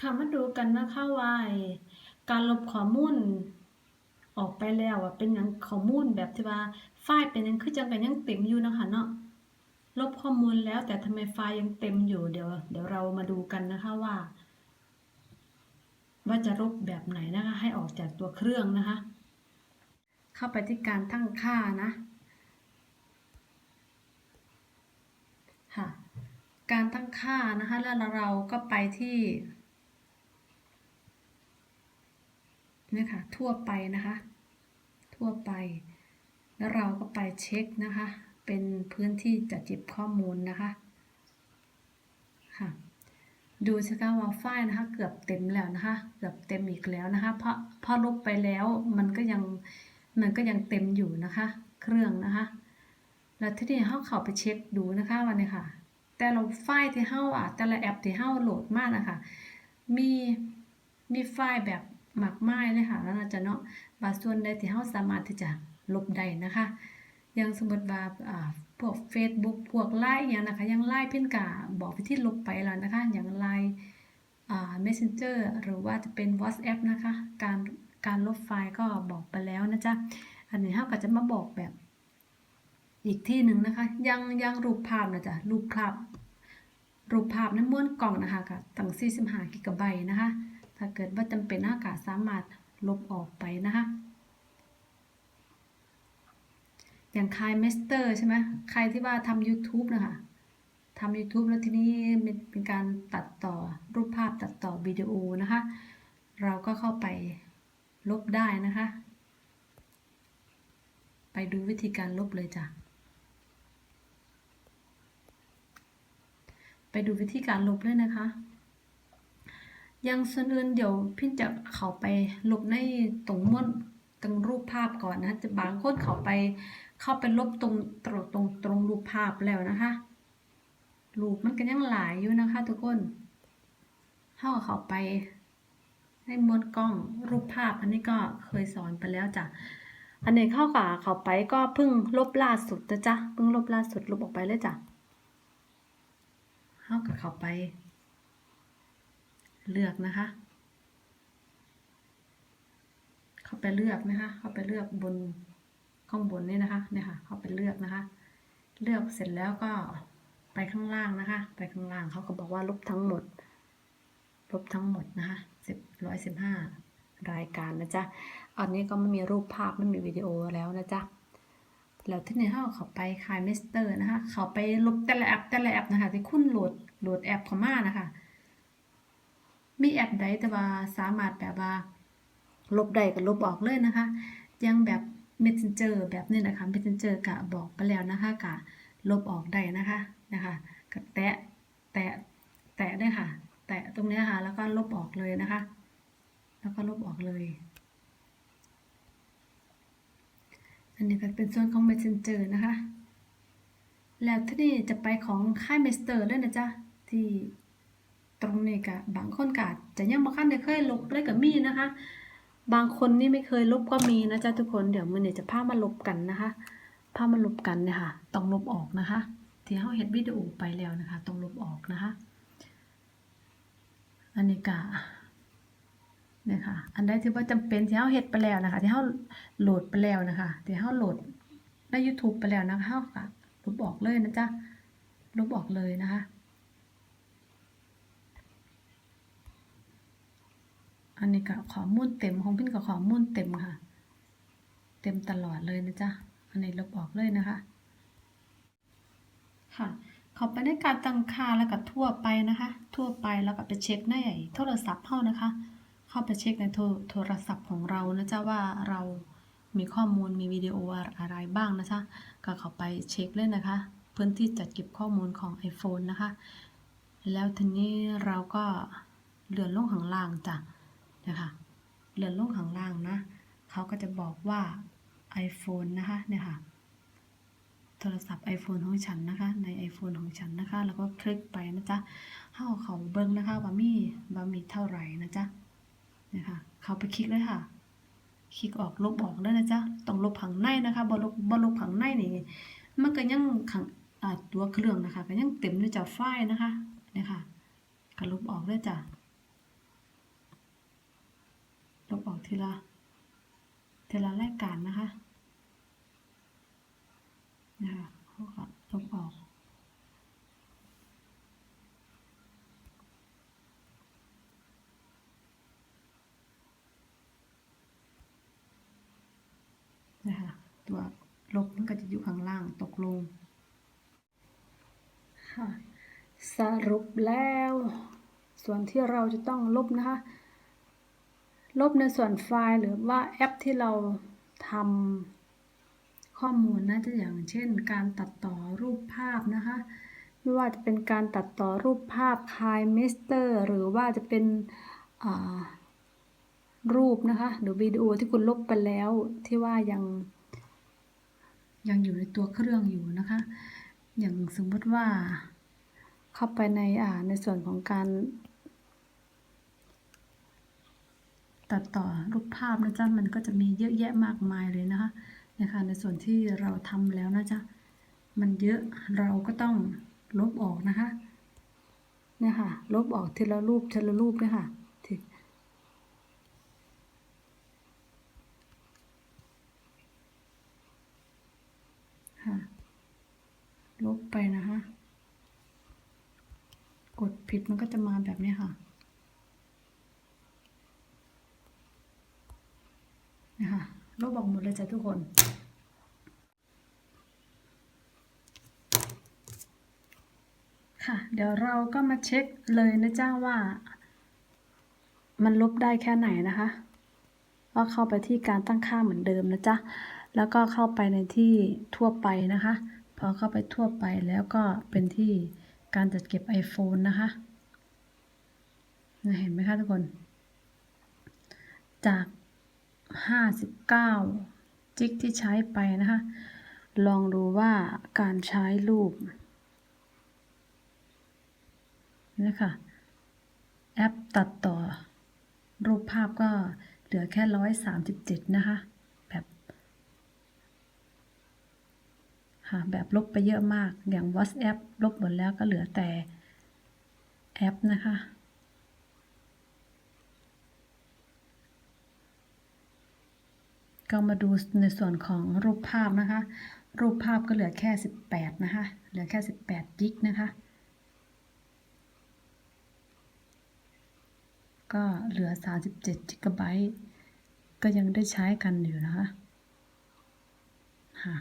ค่ะมาดูกันนะคะว่าการลบข้อมูลออกไปแล้วอะเป็นหยังข้อมูลแบบที่ว่าไฟล์เป็นยังคือจังกันยังเต็มอยู่นะคะเนาะลบข้อมูลแล้วแต่ทำไมไฟล์ยังเต็มอยู่เดี๋ยวเดี๋ยวเรามาดูกันนะคะว่า ว่าจะลบแบบไหนนะคะ ให้ออกจากตัวเครื่องนะคะ เข้าไปที่การตั้งค่านะค่ะการตั้งค่านะคะแล้วเราก็ไปที่ นี่ค่ะทั่วไปนะคะ ทั่วไป แล้วเราก็ไปเช็คนะคะ เป็นพื้นที่จัดเก็บข้อมูลนะคะค่ะดูสิคะว่าไฟล์นะคะ เกือบเต็มแล้วนะคะ เกือบเต็มอีกแล้วนะคะเพราะพอลบไปแล้วมันก็ยังมันก็ยังเต็มอยู่นะคะ เครื่องนะคะ แล้วทีนี้เขาเข้าไปเช็คดูนะคะวันนี้ค่ะ แต่ละไฟล์ที่เฮาอะแต่ละแอปที่เฮาโหลดมากนะคะ มีมีไฟล์แบบ มากไม้เลยค่ะแล้วเราจะเนาะบางส่วนใดที่เฮาสามารถที่จะลบได้นะคะ อย่างสมมติว่าพวก Facebook พวกไลน์อย่างนะคะย่างไลน์เพ่นกะบอกวิธีลบไปแล้วนะคะ อย่างไลน์ Messenger หรือว่าจะเป็น WhatsApp นะคะ การการลบไฟล์ก็บอกไปแล้วนะจ๊ะ อันนี้เฮาก็จะมาบอกแบบ อีกที่หนึ่งนะคะ ยังยังรูปภาพนะจ๊ะรูปภาพรูปภาพในม้วนกล่องนะคะกับตั้ง45กิกะไบต์นะคะ ถ้าเกิดว่าจำเป็นอากาศสามารถลบออกไปนะคะ อย่างคายเมสเตอร์ใช่ไหมใครที่ว่าทำ YouTube นะคะทำ YouTube แล้วทีนี้เป็นการตัดต่อรูปภาพตัดต่อวิดีโอนะคะ เราก็เข้าไปลบได้นะคะ ไปดูวิธีการลบเลยจ้ะ ไปดูวิธีการลบเลยนะคะ ย่างส่วนอื่นเดี๋ยวพี่จะเขาไปลบในตรงม้วนตรงรูปภาพก่อนนะจะบางคนเขาไปเข้าไปลบตรงตรงตรงตรงรูปภาพแล้วนะคะรูปมันก็ยังหลายอยู่นะคะทุกคนเข้าเขาไปในม้วนกล้องรูปภาพอันนี้ก็เคยสอนไปแล้วจ้ะอันนี้เข้ากับเขาไปก็เพิ่งลบล่าสุดนะจ๊ะเพิ่งลบล่าสุดลบออกไปเลยจ้ะเข้ากับเขาไป เลือกนะคะ เข้าไปเลือกนะคะ เข้าไปเลือกบนข้างบนนี่นะคะเนี่ยค่ะ เข้าไปเลือกนะคะ เลือกเสร็จแล้วก็ไปข้างล่างนะคะ ไปข้างล่างเขาก็บอกว่าลบทั้งหมด ลบทั้งหมดนะคะสิบร้อยสิบห้ารายการนะจ๊ะ อันนี้ก็ไม่มีรูปภาพไม่มีวิดีโอแล้วนะจ๊ะ แล้วที่นี่เขาเขาไปคายเมสเตอร์นะคะ เขาไปลบแต่ละแอปแต่ละแอปนะคะ ที่คุณโหลดโหลดแอปเขามานะคะ มีแอปใดแต่ว่าสามารถแบบว่า ลบได้ก็ลบออกเลยนะคะ ยังแบบ Messenger แบบนี้นะคะ Messenger กะบอกไปแล้วนะคะกะลบออกได้นะคะนะคะกะแตะแตะแตะได้ค่ะ แตะตรงนี้ค่ะ แล้วก็ลบออกเลยนะคะ แล้วก็ลบออกเลย อันนี้ก็เป็นส่วนของ Messenger นะคะ แล้วที่นี่จะไปของค่าย Messenger เลยนะจ๊ะที่ ตรงนี้กะบางคนกะจะยังบ่คันได้เคยลบเลยก็มีนะคะ บางคนนี่ไม่เคยลบก็มีนะจ๊ะทุกคนเดี๋ยวมื้อนี้จะพามาลบกันนะคะพามาลบกันเนี่ยค่ะต้องลบออกนะคะ ที่เฮาเฮ็ดวิดีโอไปแล้วนะคะ ต้องลบออกนะคะ อันนี้กะเนี่ยค่ะอันใดที่ว่าจำเป็นที่เฮาเฮ็ดไปแล้วนะคะ ที่เฮาโหลดไปแล้วนะคะที่เฮาโหลดใน YouTube ไปแล้วนะคะเฮาก็ลบออกเลยนะจ๊ะลบออกเลยนะคะ อันนี้ก็ข้อมูลเต็มของพินกับข้อมูลเต็มค่ะ เต็มตลอดเลยนะจ๊ะอันนี้ลบออกเลยนะคะ ค่ะเข้าไปในการตั้งค่าแล้วก็ทั่วไปนะคะ ทั่วไปแล้วก็ไปเช็คในโทรศัพท์เฮานะคะ เข้าไปเช็คในโทรโทรศัพท์ของเรานะจ๊ะว่าเรามีข้อมูลมีวิดีโออะไรบ้างนะจ๊ะก็เข้าไปเช็คเลยนะคะ พื้นที่จัดเก็บข้อมูลของ iPhone นะคะ แล้วทีนี้เราก็เลื่อนลงข้างล่างจ้ะ นะคะเลื่อนลงข้างล่างนะเขาก็จะบอกว่า iPhone นะคะเนี่ยค่ะโทรศัพท์ iPhone ของฉันนะคะ ใน iPhone ของฉันนะคะ แล้วก็คลิกไปนะจ๊ะเข้าเขาเบิ้งนะคะว่ามีว่ามีเท่าไหร่นะจ๊ะเนี่ยค่ะเขาไปคลิกเลยค่ะ คลิกออกลบออกเลยนะจ๊ะต้องลบผังในนะคะบ่ลบบ่ลบผังในนี่มันก็ยังขังตัวเครื่องนะคะ ก็ยังเต็มด้วยจ้ะไฟล์นะคะเนี่ยค่ะก็ลบออกเลยจ้ะ ลบออกทีละทีละรายการนะคะนะคะเขาก็ลบออก นะคะตัวลบมันก็จะอยู่ข้างล่างตกลง ค่ะ สรุปแล้ว ส่วนที่เราจะต้องลบนะคะ ลบในส่วนไฟล์หรือว่าแอปที่เราทำข้อมูลนะจะอย่างเช่น การตัดต่อรูปภาพนะคะ ไม่ว่าจะเป็นการตัดต่อรูปภาพคายมิสเตอร์หรือว่าจะเป็นรูปนะคะหรือวิดีโอที่คุณลบไปแล้วที่ว่ายังยังอยู่ในตัวเครื่องอยู่นะคะ อย่างสมมติว่าเข้าไปในในส่วนของการ ตัดต่อรูปภาพนะจ๊ะมันก็จะมีเยอะแยะมากมายเลยนะคะนะคะในส่วนที่เราทำแล้วนะจ๊ะมันเยอะเราก็ต้องลบออกนะคะเนี่ยค่ะลบออกทีละรูปทีละรูปเนี่ยค่ะทีค่ะลบไปนะคะ กดผิดมันก็จะมาแบบนี้ค่ะ นะคะ ลบออกหมดเลยจ้ะทุกคน ค่ะ เดี๋ยวเราก็มาเช็คเลยนะจ้าว่า มันลบได้แค่ไหนนะคะก็เข้าไปที่การตั้งค่าเหมือนเดิมนะจ๊ะ แล้วก็เข้าไปในที่ทั่วไปนะคะ พอเข้าไปทั่วไปแล้วก็เป็นที่การจัดเก็บ iPhone นะคะเห็นไหมคะทุกคน จาก 59จิกที่ใช้ไปนะคะ ลองดูว่าการใช้รูปนี่ค่ะแอปตัดต่อ รูปภาพก็เหลือแค่137นะคะ แบบค่ะแบบลบไปเยอะมากอย่าง WhatsApp ลบหมดแล้วก็เหลือแต่แอปนะคะ ก็มาดูในส่วนของรูปภาพนะคะ รูปภาพก็เหลือแค่ 18 นะคะ เหลือแค่ 18 จิกนะคะ ก็เหลือ 37 จิกะไบต์ก็ยังได้ใช้กันอยู่นะคะ ค่ะ